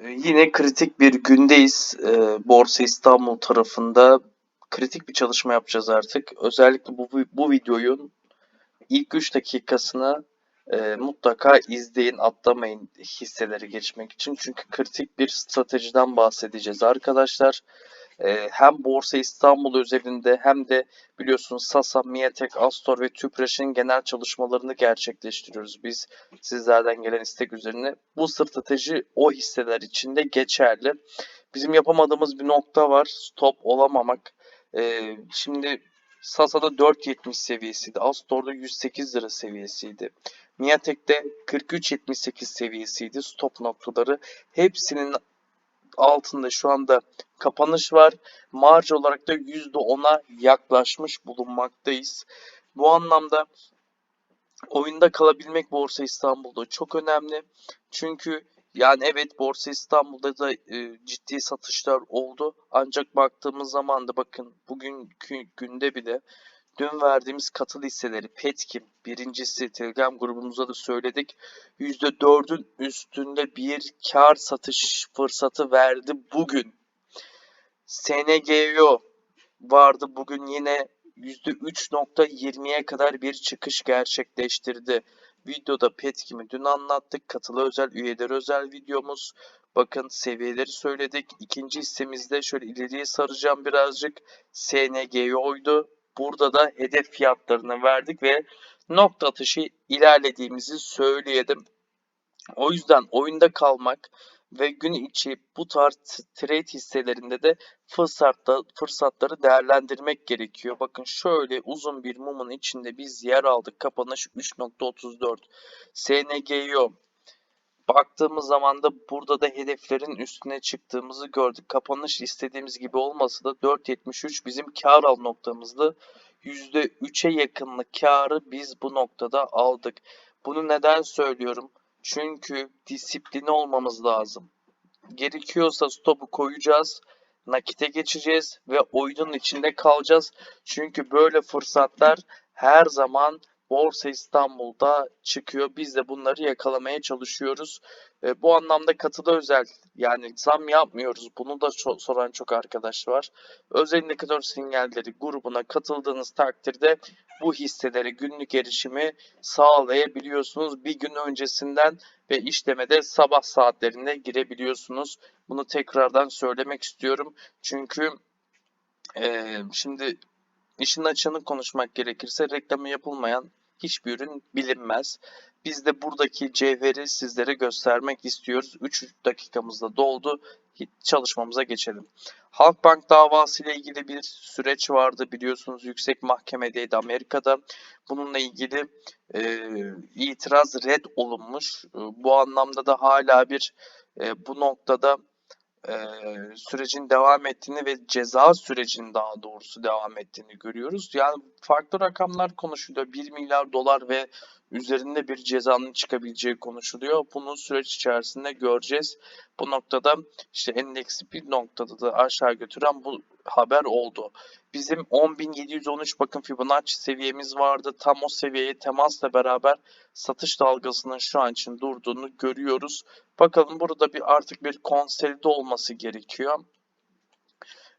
Ee, Yine kritik bir gündeyiz. Ee, Borsa İstanbul tarafında kritik bir çalışma yapacağız artık. Özellikle bu, bu videonun ilk 3 dakikasını e, mutlaka izleyin, atlamayın hisseleri geçmek için. Çünkü kritik bir stratejiden bahsedeceğiz arkadaşlar. Ee, hem Borsa İstanbul özelinde hem de biliyorsunuz Sasa, Miatek, Astor ve Tüpraş'ın genel çalışmalarını gerçekleştiriyoruz biz sizlerden gelen istek üzerine. Bu strateji o hisseler için de geçerli. Bizim yapamadığımız bir nokta var. Stop olamamak. Ee, şimdi Sasa'da 4.70 seviyesiydi. Astor'da 108 lira seviyesiydi. Miatek'te 43.78 seviyesiydi. Stop noktaları. Hepsinin altında şu anda kapanış var. Marj olarak da %10'a yaklaşmış bulunmaktayız. Bu anlamda oyunda kalabilmek Borsa İstanbul'da çok önemli. Çünkü yani evet Borsa İstanbul'da da e, ciddi satışlar oldu. Ancak baktığımız zaman da bakın bugünkü günde bile dün verdiğimiz katıl hisseleri Petkim birincisi Telegram grubumuza da söyledik. %4'ün üstünde bir kar satış fırsatı verdi bugün. SNGO vardı bugün yine %3.20'ye kadar bir çıkış gerçekleştirdi. Videoda Petkim'i dün anlattık. Katılı özel üyeleri özel videomuz. Bakın seviyeleri söyledik. İkinci hissemizde şöyle ileriye saracağım birazcık. SNGO'ydu. Burada da hedef fiyatlarını verdik ve nokta atışı ilerlediğimizi söyleyelim. O yüzden oyunda kalmak ve gün içi bu tarz trade hisselerinde de fırsatta, fırsatları değerlendirmek gerekiyor. Bakın şöyle uzun bir mumun içinde biz yer aldık. Kapanış 3.34. SNGO baktığımız zaman da burada da hedeflerin üstüne çıktığımızı gördük. Kapanış istediğimiz gibi olmasa da 4.73 bizim kar al noktamızdı. %3'e yakınlık karı biz bu noktada aldık. Bunu neden söylüyorum? Çünkü disiplini olmamız lazım. Gerekiyorsa stopu koyacağız, nakite geçeceğiz ve oyunun içinde kalacağız. Çünkü böyle fırsatlar her zaman Borsa İstanbul'da çıkıyor. Biz de bunları yakalamaya çalışıyoruz. E, bu anlamda katıda özel yani zam yapmıyoruz. Bunu da çok, soran çok arkadaş var. Özel indikatör sinyalleri grubuna katıldığınız takdirde bu hisseleri günlük erişimi sağlayabiliyorsunuz. Bir gün öncesinden ve işlemede sabah saatlerinde girebiliyorsunuz. Bunu tekrardan söylemek istiyorum. Çünkü e, şimdi işin açığını konuşmak gerekirse reklamı yapılmayan hiçbir ürün bilinmez. Biz de buradaki cevheri sizlere göstermek istiyoruz. 3 dakikamızda doldu. Çalışmamıza geçelim. Halkbank davası ile ilgili bir süreç vardı biliyorsunuz yüksek mahkemedeydi Amerika'da. Bununla ilgili e, itiraz red olunmuş. E, bu anlamda da hala bir e, bu noktada e, sürecin devam ettiğini ve ceza sürecinin daha doğrusu devam ettiğini görüyoruz. Yani farklı rakamlar konuşuluyor. 1 milyar dolar ve üzerinde bir cezanın çıkabileceği konuşuluyor. Bunu süreç içerisinde göreceğiz. Bu noktada işte endeksi bir noktada da aşağı götüren bu haber oldu. Bizim 10.713 bakın Fibonacci seviyemiz vardı. Tam o seviyeye temasla beraber satış dalgasının şu an için durduğunu görüyoruz. Bakalım burada bir artık bir konsolide olması gerekiyor.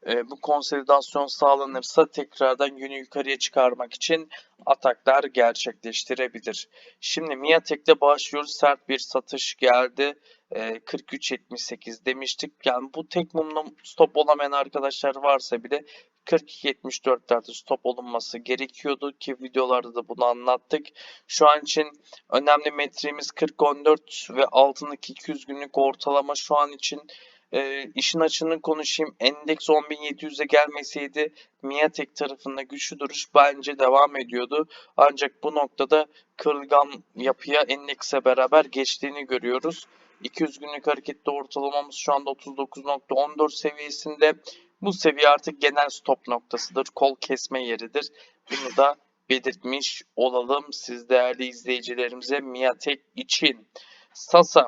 E, bu konsolidasyon sağlanırsa tekrardan yönü yukarıya çıkarmak için ataklar gerçekleştirebilir. Şimdi Miatek'te başlıyoruz. Sert bir satış geldi. E, 43.78 demiştik. Yani bu tek mumla stop olamayan arkadaşlar varsa bile 42.74'lerde stop olunması gerekiyordu ki videolarda da bunu anlattık. Şu an için önemli metriğimiz 40.14 ve altındaki 200 günlük ortalama şu an için e, işin açığını konuşayım. Endeks 10.700'e gelmeseydi Miatek tarafında güçlü duruş bence devam ediyordu. Ancak bu noktada kırılgan yapıya endekse beraber geçtiğini görüyoruz. 200 günlük hareketli ortalamamız şu anda 39.14 seviyesinde. Bu seviye artık genel stop noktasıdır. Kol kesme yeridir. Bunu da belirtmiş olalım siz değerli izleyicilerimize Miatek için. Sasa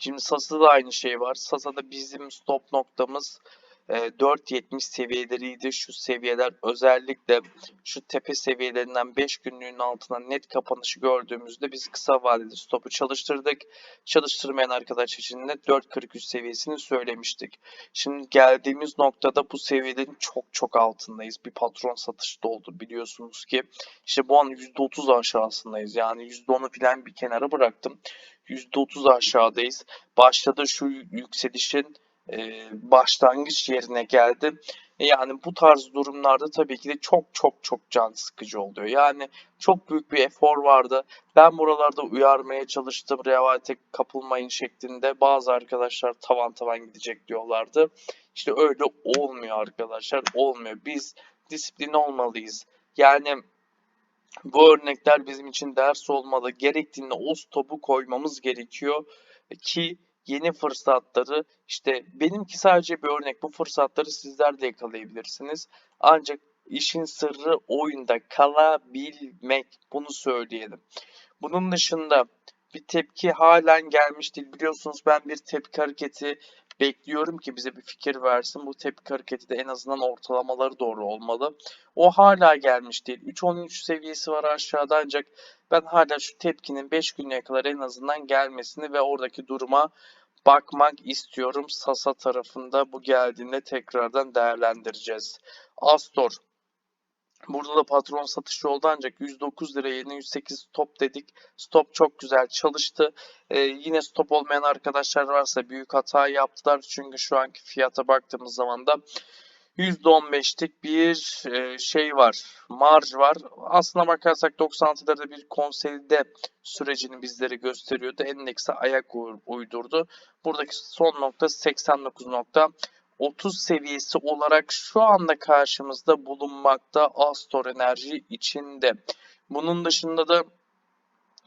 Şimdi Sasa'da da aynı şey var. Sasa'da bizim stop noktamız e, 4.70 seviyeleriydi. Şu seviyeler özellikle şu tepe seviyelerinden 5 günlüğün altına net kapanışı gördüğümüzde biz kısa vadeli stopu çalıştırdık. Çalıştırmayan arkadaş için de 4.43 seviyesini söylemiştik. Şimdi geldiğimiz noktada bu seviyelerin çok çok altındayız. Bir patron satışı da oldu biliyorsunuz ki. İşte bu an %30 aşağısındayız. Yani %10'u falan bir kenara bıraktım. %30 aşağıdayız. Başladı şu yükselişin e, başlangıç yerine geldi. Yani bu tarz durumlarda tabii ki de çok çok çok can sıkıcı oluyor. Yani çok büyük bir efor vardı. Ben buralarda uyarmaya çalıştım. Revayete kapılmayın şeklinde. Bazı arkadaşlar tavan tavan gidecek diyorlardı. İşte öyle olmuyor arkadaşlar. Olmuyor. Biz disiplin olmalıyız. Yani bu örnekler bizim için ders olmalı. Gerektiğinde o stopu koymamız gerekiyor ki yeni fırsatları işte benimki sadece bir örnek. Bu fırsatları sizler de yakalayabilirsiniz. Ancak işin sırrı oyunda kalabilmek. Bunu söyleyelim. Bunun dışında bir tepki halen gelmiş değil. Biliyorsunuz ben bir tepki hareketi bekliyorum ki bize bir fikir versin. Bu tepki hareketi de en azından ortalamaları doğru olmalı. O hala gelmiş değil. 3.13 seviyesi var aşağıda ancak ben hala şu tepkinin 5 günlüğe kadar en azından gelmesini ve oradaki duruma bakmak istiyorum. Sasa tarafında bu geldiğinde tekrardan değerlendireceğiz. Astor Burada da patron satışı oldu ancak 109 lira yerine 108 stop dedik. Stop çok güzel çalıştı. Ee, yine stop olmayan arkadaşlar varsa büyük hata yaptılar. Çünkü şu anki fiyata baktığımız zaman da %15'lik bir e, şey var. Marj var. Aslına bakarsak 96'larda bir konsolide sürecini bizlere gösteriyordu. Endekse ayak uydurdu. Buradaki son nokta 89 nokta. 30 seviyesi olarak şu anda karşımızda bulunmakta Astor Enerji içinde. Bunun dışında da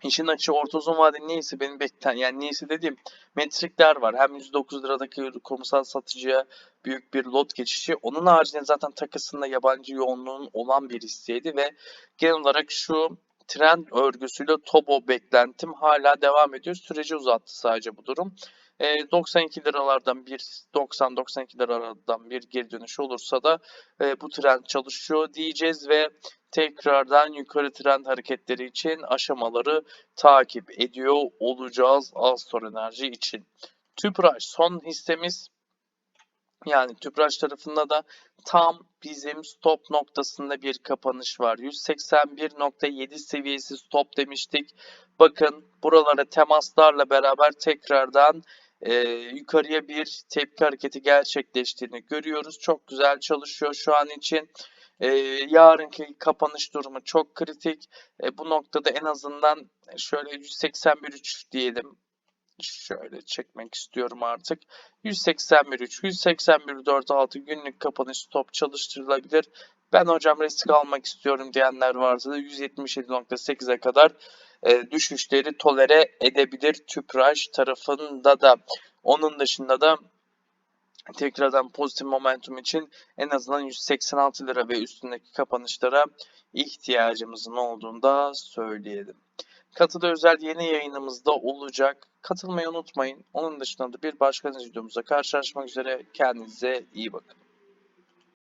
işin açığı orta uzun vadeli neyse benim beklen yani neyse dediğim metrikler var. Hem 109 liradaki kurumsal satıcıya büyük bir lot geçişi. Onun haricinde zaten takısında yabancı yoğunluğun olan bir hisseydi ve genel olarak şu trend örgüsüyle Tobo beklentim hala devam ediyor. Süreci uzattı sadece bu durum. E, 92 liralardan bir 90-92 liralardan bir geri dönüş olursa da e, bu trend çalışıyor diyeceğiz ve tekrardan yukarı trend hareketleri için aşamaları takip ediyor olacağız Astor Enerji için. Tüpraş son hissemiz yani Tüpraş tarafında da tam bizim stop noktasında bir kapanış var. 181.7 seviyesi stop demiştik. Bakın buralara temaslarla beraber tekrardan e, yukarıya bir tepki hareketi gerçekleştiğini görüyoruz. Çok güzel çalışıyor şu an için. E, yarınki kapanış durumu çok kritik. E, bu noktada en azından şöyle 181.3 diyelim. Şöyle çekmek istiyorum artık. 181.3, 181.46 günlük kapanış stop çalıştırılabilir. Ben hocam risk almak istiyorum diyenler varsa da 177.8'e kadar e, düşüşleri tolere edebilir Tüpraş tarafında da. Onun dışında da tekrardan pozitif momentum için en azından 186 lira ve üstündeki kapanışlara ihtiyacımızın olduğunu da söyleyelim. Katıda özel yeni yayınımızda olacak. Katılmayı unutmayın. Onun dışında da bir başka videomuzda karşılaşmak üzere. Kendinize iyi bakın.